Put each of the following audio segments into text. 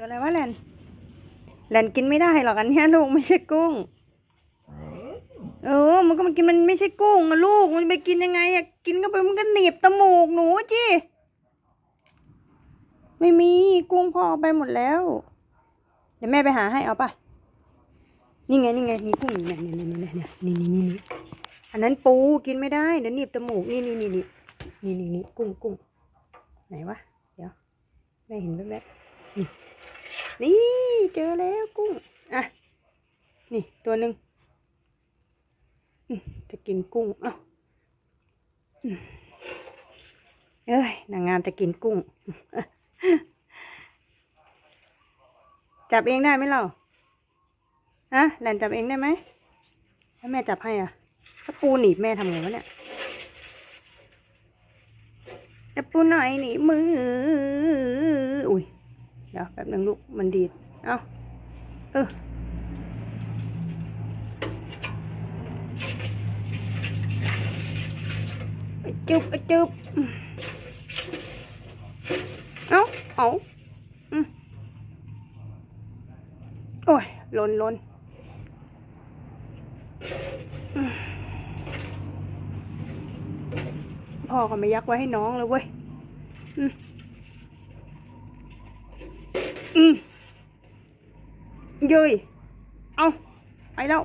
ตัวอะไรวะแลนแลนกินไม่ได้หรอกอันนี้ลูกไม่ใช่กุ้ง เออ มันก็มันกินมันไม่ใช่กุ้งอะลูก มันไปกินยังไงอะกินเข้าไปมันก็หนีบตมูกหนูจีไม่มีกุ้งพ่อไปหมดแล้ว เดี๋ยวแม่ไปหาให้เอาป่ะนี่ไงนี่ไงนี่กุ้งเนี่ยเนี่ยเนี่ยเนี่ยเนี่ยนี่นี่นี่นี่อันนั้นปูกินไม่ได้เดี๋ยวหนีบจมูกนี่นี่นี่นี่นี่นี่นี่กุ้งกุ้งไหนวะเดี๋ยวแม่เห็นแว๊บๆนี่ นี่เจอแล้วกุ้ง อะ นี่ตัวหนึ่งจะกินกุ้ง เอ้าเอ้ย นางงามจะกินกุ้ง จับเองได้ไหมเราฮะแหลนจับเองได้ไหมถ้าแม่จับให้อะ ถ้าปูหนีบแม่ทำไงวะเนี่ยจะปูหน่อยหนีมือ อุ้ย เดี๋ยวแป๊บนึงลูกมันดีด เอาเออไอ้จุบจุบอืมเอาเอาอืมโอ้ยลนลนพ่อก็ไม่ยักไว้ให้น้องเลยเว้ยอืม อืมเย้ยเอาไปแล้ว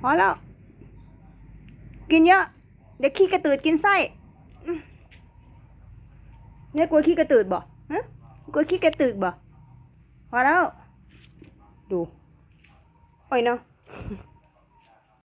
พอแล้ว กินเยอะ เดี๋ยวขี้กระตืดกินไส้เนี่ยกลัวขี้กระตืดบ่ฮะกลัวขี้กระตืดบ่พอแล้ว ดู โอ้ยเนาะ